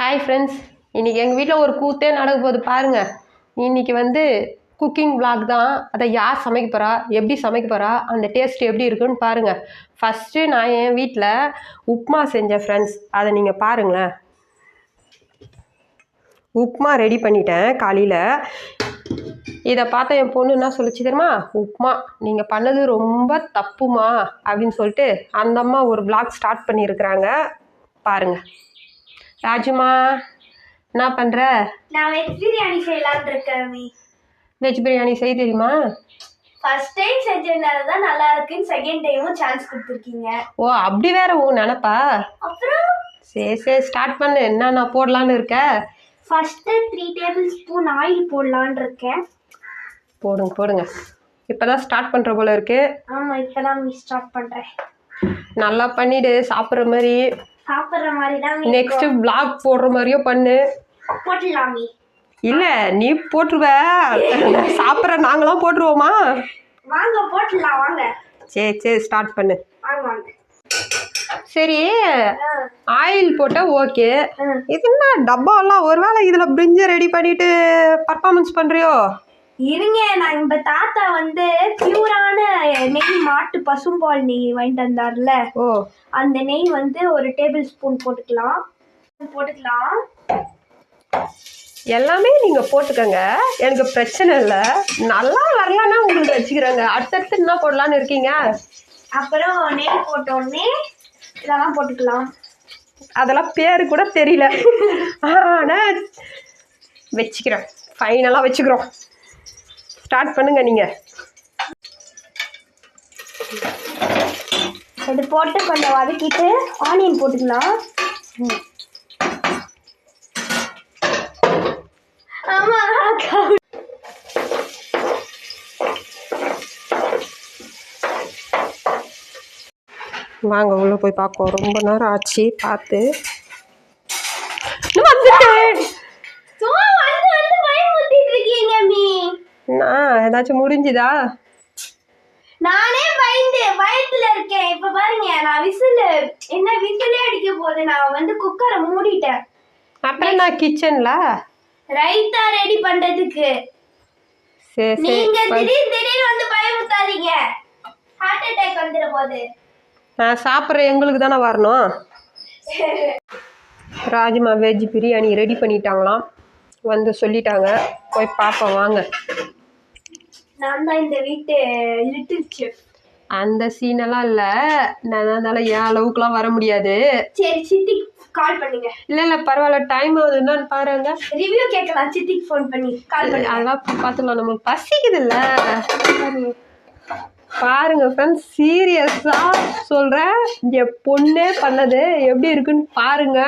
Hi friends இன்றைக்கி எங்கள் வீட்டில் ஒரு கூத்தே நடக்க போகுது. பாருங்கள் இன்றைக்கி வந்து குக்கிங் vlog தான். அதை யார் சமைக்க போகிறா எப்படி சமைக்க போகிறா அந்த டேஸ்ட் எப்படி இருக்குன்னு பாருங்கள் ஃபஸ்ட்டு நான் என் வீட்டில் உப்மா செஞ்சேன் ஃப்ரெண்ட்ஸ் அதை நீங்கள் பாருங்களேன். உப்மா ரெடி பண்ணிட்டேன் காலையில். இதை பார்த்த என் பொண்ணு என்ன சொல்லிச்சு தெரியுமா? உப்மா நீங்கள் பண்ணது ரொம்ப தப்புமா அப்படின்னு சொல்லிட்டு அந்த அம்மா ஒரு vlog ஸ்டார்ட் பண்ணியிருக்கிறாங்க. பாருங்கள் ராஜுமா என்ன பண்ணுற நான் வெஜ் பிரியாணி செய்யலாம்னு இருக்கேன் வெஜ் பிரியாணி செய்ய தெரியுமா? ஃபர்ஸ்ட் டைம் செஞ்சதுனால தான் நல்லா இருக்குன்னு செகண்ட் டைமும் சான்ஸ் கொடுத்துருக்கீங்க. ஓ அப்படி வேற உன் நினப்பா? அப்புறம்? சரி சரி ஸ்டார்ட் பண்ணு. என்னென்ன போடலான்னு இருக்க? First three table spoon oil போடலான்னு இருக்கேன். போடுங்க போடுங்க. இப்போ தான் ஸ்டார்ட் பண்ணுற போல இருக்கு. ஆமா இப்பதான் மீ ஸ்டார்ட் பண்றேன். நல்லா பண்ணிடு சாப்பிட்ற மாதிரி. சாப்பிட்ற மாதிரி தான் நெக்ஸ்ட் vlog போடுற மாதிரியும் பண்ணு. போட்டுடலாம் மீ இல்லை நீ போட்டுருவ. சாப்பிட்ற நாங்களாம் போட்டுருவோமா? வாங்க போட்டுடலாம் வாங்க. சரி சரி ஸ்டார்ட் பண்ணு. வாங்க வாங்க. சரி ஆயில் போட்டால் ஓகே. இது என்ன டப்பாலாம் ஒருவேளை இதில் பிரிஞ்சை ரெடி பண்ணிட்டு பர்ஃபார்மன்ஸ் பண்ணுறியோ இருங்க நான் நம்ம தாத்தா வந்து பியூரான நெய் மாட்டு பசும்பால் நெய் வாங்கிட்டு வந்தார்ல. ஓ. அந்த நெய் வந்து ஒரு டேபிள் ஸ்பூன் போட்டுக்கலாம். போட்டுக்கலாம். எல்லாமே நீங்கள் போட்டுக்கோங்க. எனக்கு பிரச்சனை இல்லை. நல்லா வரலன்னா உங்களுக்கு வச்சுக்கிறேங்க. அடுத்தடுத்து என்ன போடலான்னு இருக்கீங்க? அப்புறம் நெய் போட்ட உடனே இதெல்லாம் போட்டுக்கலாம். அதெல்லாம் பேரு கூட தெரியல. ஆனால் வச்சுக்கிறேன். ஃபைனலாக வச்சுக்கிறோம். ஸ்டார்ட் பண்ணுங்க நீங்கள் இது போட்டு கொஞ்சம் வதக்கிட்டு ஆனியன் போட்டுக்கலாம். வாங்க உள்ளே போய் பார்ப்போம் ரொம்ப நேரம் ஆச்சு பார்த்து. வந்துட்டேன். ஏதாச்சும் முடிஞ்சுதா? நானே பயந்து பயத்துல இருக்கேன். இப்ப பாருங்க நான் விசில் என்ன விசிலே அடிக்க போகுது. நான் வந்து குக்கரை மூடிட்டேன். அப்புறம் நான் கிச்சனில்? ரைத்தா ரெடி பண்றதுக்கு. சரி நீங்க திடீர் திடீர்னு வந்து பயமுத்தாதீங்க ஹார்ட் அட்டாக் வந்துட போகுது நான் சாப்பிட்ற எங்களுக்கு தானே வரணும். ராஜ்மா வெஜ் பிரியாணி ரெடி பண்ணிட்டாங்களாம். வந்து சொல்லிட்டாங்க. போய் பார்ப்போம் வாங்க. நான் தான் இந்த வீட்டு லிட்டில் செஃப் அந்த சீனெல்லாம் இல்லை. நான் அதனால என் அளவுக்குலாம் வர முடியாது. சரி சித்திக்கு கால் பண்ணுங்க. இல்லை இல்லை பரவாயில்ல டைம் ஆகுது. என்னன்னு பாருங்க. ரிவ்யூ கேட்கலாம். சித்திக்கு ஃபோன் பண்ணி கால் பண்ணுங்க. அதெல்லாம் பார்த்துக்கலாம் நமக்கு பசிக்குதுல்ல. பாருங்க ஃப்ரெண்ட்ஸ் சீரியஸாக சொல்கிறேன் என் பொண்ணே பண்ணது எப்படி இருக்குன்னு பாருங்க.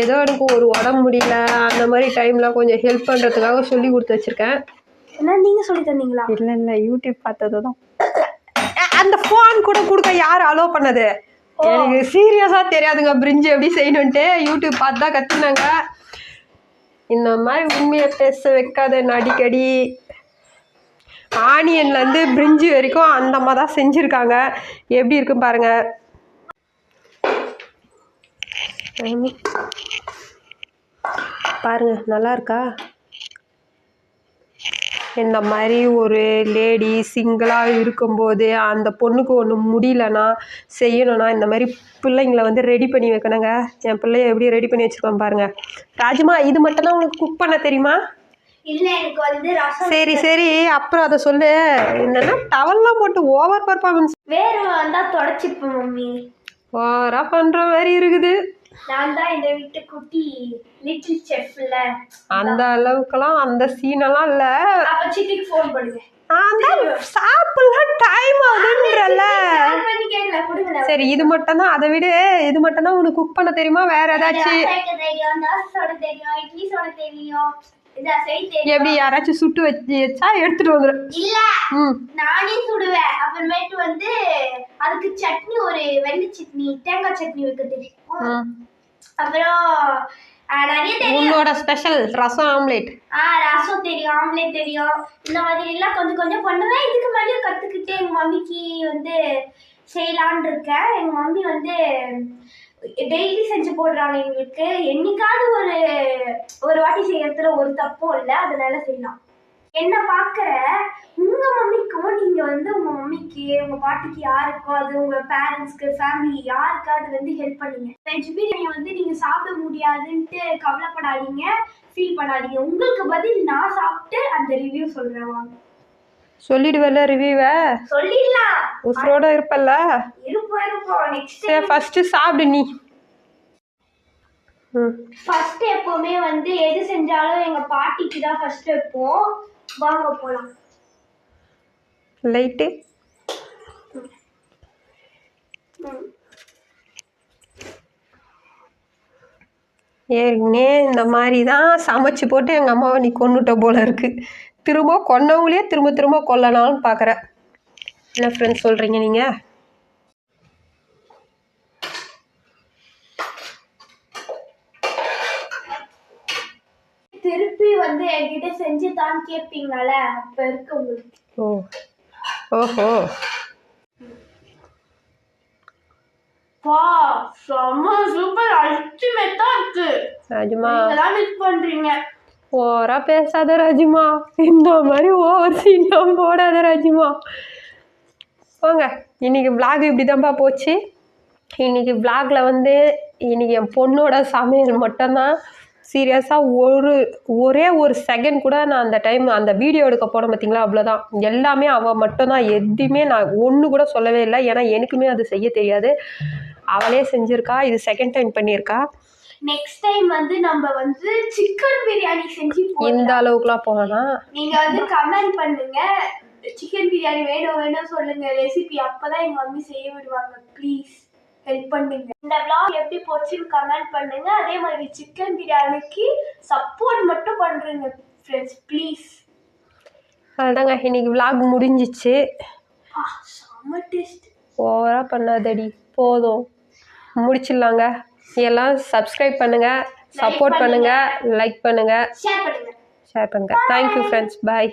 ஏதோ எனக்கு ஒரு உடம்பு முடியல. அந்த மாதிரி டைமில் கொஞ்சம் ஹெல்ப் பண்ணுறதுக்காக சொல்லி கொடுத்து வச்சுருக்கேன். என்ன நீங்க சொல்லி தந்தீங்களா? இல்லை இல்லை யூடியூப் பார்த்தது தான் அந்த ஃபோன் கூட கொடுக்க யார் அலோவ் பண்ணது? எனக்கு சீரியஸாக தெரியாதுங்க பிரிஞ்சு எப்படி செய்யணுன்ட்டு யூடியூப் பார்த்து தான் கற்றுனாங்க இந்த மாதிரி உண்மையை பேச வைக்காத அடிக்கடி ஆனியன்லேருந்து பிரிஞ்சு வரைக்கும் அந்த மாதிரி தான் செஞ்சுருக்காங்க. எப்படி இருக்குன்னு பாருங்க. ஆமி. பாருங்க நல்லா இருக்கா? இந்த மாதிரி ஒரு லேடி சிங்கிளாக இருக்கும்போது அந்த பொண்ணுக்கு ஒன்று முடியலன்னா செய்யணும்னா இந்த மாதிரி பிள்ளைங்களை வந்து ரெடி பண்ணி வைக்கணுங்க. என் பிள்ளைய எப்படி ரெடி பண்ணி வச்சுருக்கோம் பாருங்க. ராஜுமா இது மட்டும்தான் உனக்கு குக் பண்ண தெரியுமா? சரி சரி. அப்புறம் அதை சொல்லு. என்னன்னா டவல்லாம் போட்டு ஓவர் பர்ஃபார்மன்ஸ் வேற வந்தா தொடச்சிப்பேன் மம்மி. ஓவராக பண்ணுற மாதிரி இருக்குது. நான் தான் இந்த வீட்டு குட்டி லிட்டில் செஃப்ல அந்த அளவுக்குலாம் அந்த சீனெல்லாம் இல்லை. அப்ப சித்திக்கு ஃபோன் பண்ணுங்க. தான் சாப்பிடலாம் டைம் ஆகுதுன்றல. சரி இது மட்டும்தான் அதை விட. இது மட்டும்தான் உனக்கு குக் பண்ண தெரியுமா? வேற ஏதாச்சும் தெரியும் தெரியும் இட்லி தெரியும். எப்படி யாராச்சும் சுட்டு வச்சு வச்சா எடுத்துட்டு வந்துடும் இல்ல நானே சுடுவேன். அப்புறமேட்டு வந்து அதுக்கு சட்னி ஒரு வெள்ளை சட்னி தேங்காய் சட்னி வைக்க தெரியும். அப்புறம் நிறைய தெரியும். உன்னோட ஸ்பெஷல் ரசம் ஆம்லேட் ஆ ரசம் தெரியும் ஆம்லேட் தெரியும். இந்த மாதிரி எல்லாம் கொஞ்சம் கொஞ்சம் பண்ணுவேன். இதுக்கு மேலேயும் கத்துக்கிட்டு எங்க மம்மிக்கு வந்து செய்யலான்னு இருக்கேன். எங்க மம்மி வந்து டெய்லி செஞ்சு போடுறாங்க எங்களுக்கு என்னைக்காவது ஒரு ஒரு வாட்டி செய்யறதுல ஒரு தப்பும் இல்லை. அதனால செய்யலாம். என்ன பார்க்குற உங்க மம்மிக்கும் நீங்க வந்து உங்க மம்மிக்கு உங்க பாட்டிக்கு யாருக்கும் அது உங்க பேரண்ட்ஸ்க்கு ஃபேமிலி யாருக்காவது வந்து ஹெல்ப் பண்ணுங்க? வெஜ் பிரியாணி வந்து நீங்க சாப்பிட முடியாதுன்ட்டு கவலைப்படாதீங்க. ஃபீல் பண்ணாதீங்க. உங்களுக்கு பதில் நான் சாப்பிட்டு அந்த ரிவ்யூ சொல்றேன் வாங்க. சொல்லிடுவல்ல ரிவ்யூவை சொல்லிடலாம். உசுரோட இருப்பல்ல? இருப்போம் நெக்ஸ்ட் சரி ஃபஸ்ட்டு சாப்பிடு நீ. ம். ஃபர்ஸ்ட் எப்பவுமே வந்து எது செஞ்சாலும் எங்க பாட்டிக்கு தான் ஃபர்ஸ்ட் வைப்போம். வாங்க போலாம். லைட்டு ஏற்கனவே இந்த மாதிரி தான் சமைச்சு போட்டு எங்கள் அம்மாவை நீ கொன்னுட்ட போல இருக்கு. திரும்ப கொன்னவங்களே திரும்ப திரும்ப கொல்லனாலும் பார்க்குற என்ன ஃப்ரெண்ட்ஸ் சொல்கிறீங்க நீங்கள் திருப்பி வந்து என்கிட்ட செஞ்சு தான் கேட்பீங்கல்ல அப்ப இருக்கு உங்களுக்கு. ஓ. ஓஹோ. வா செம்ம சூப்பர் அல்டிமேட்டா இருக்கு. ராஜுமா. இதெல்லாம் மிஸ் பண்றீங்க. ஓவரா பேசாத ராஜுமா. இந்த மாதிரி ஓவர் சீன்லாம் போடாத ராஜுமா. போங்க. இன்னைக்கு vlog இப்படி தான்ப்பா போச்சு. இன்னைக்கு vlogல வந்து இன்னைக்கு என் பொண்ணோட சமையல் மட்டும்தான். சீரியஸாக ஒரு ஒரே ஒரு செகண்ட் கூட நான் அந்த டைம் அந்த வீடியோ எடுக்க போனேன் பார்த்தீங்களா அவ்வளோதான் எல்லாமே அவள் மட்டும்தான். எதுவுமே நான் ஒன்று கூட சொல்லவே இல்லை. ஏன்னா எனக்குமே அது செய்ய தெரியாது. அவளே செஞ்சுருக்கா. இது செகண்ட் டைம் பண்ணியிருக்கா. நெக்ஸ்ட் டைம் வந்து நம்ம வந்து சிக்கன் பிரியாணி செஞ்சு. இந்த அளவுக்குலாம் போனா நீங்க வந்து கமெண்ட் பண்ணுங்க. சிக்கன் பிரியாணி வேணும் வேணும் சொல்லுங்க. ரெசிபி அப்பதான் எங்க மம்மி செய்ய விடுவாங்க. ப்ளீஸ் ஹெல்ப் பண்ணுங்க. இந்த vlog எப்படி போச்சுன்னு கமெண்ட் பண்ணுங்க. அதே மாதிரி சிக்கன் பிரியாணிக்கு சப்போர்ட் மட்டும் பண்றீங்க ஃப்ரெண்ட்ஸ் ப்ளீஸ் அதுதாங்க இன்னைக்கு vlog முடிஞ்சிச்சு. செம்ம டேஸ்ட் ஓவராக பண்ணாதடி. போதும். முடிச்சிடலாங்க. எல்லாம் சப்ஸ்கிரைப் பண்ணுங்கள் சப்போர்ட் பண்ணுங்கள் லைக் பண்ணுங்கள் ஷேர் பண்ணுங்க. ஷேர் பண்ணுங்கள் தேங்க்யூ ஃப்ரெண்ட்ஸ் பாய்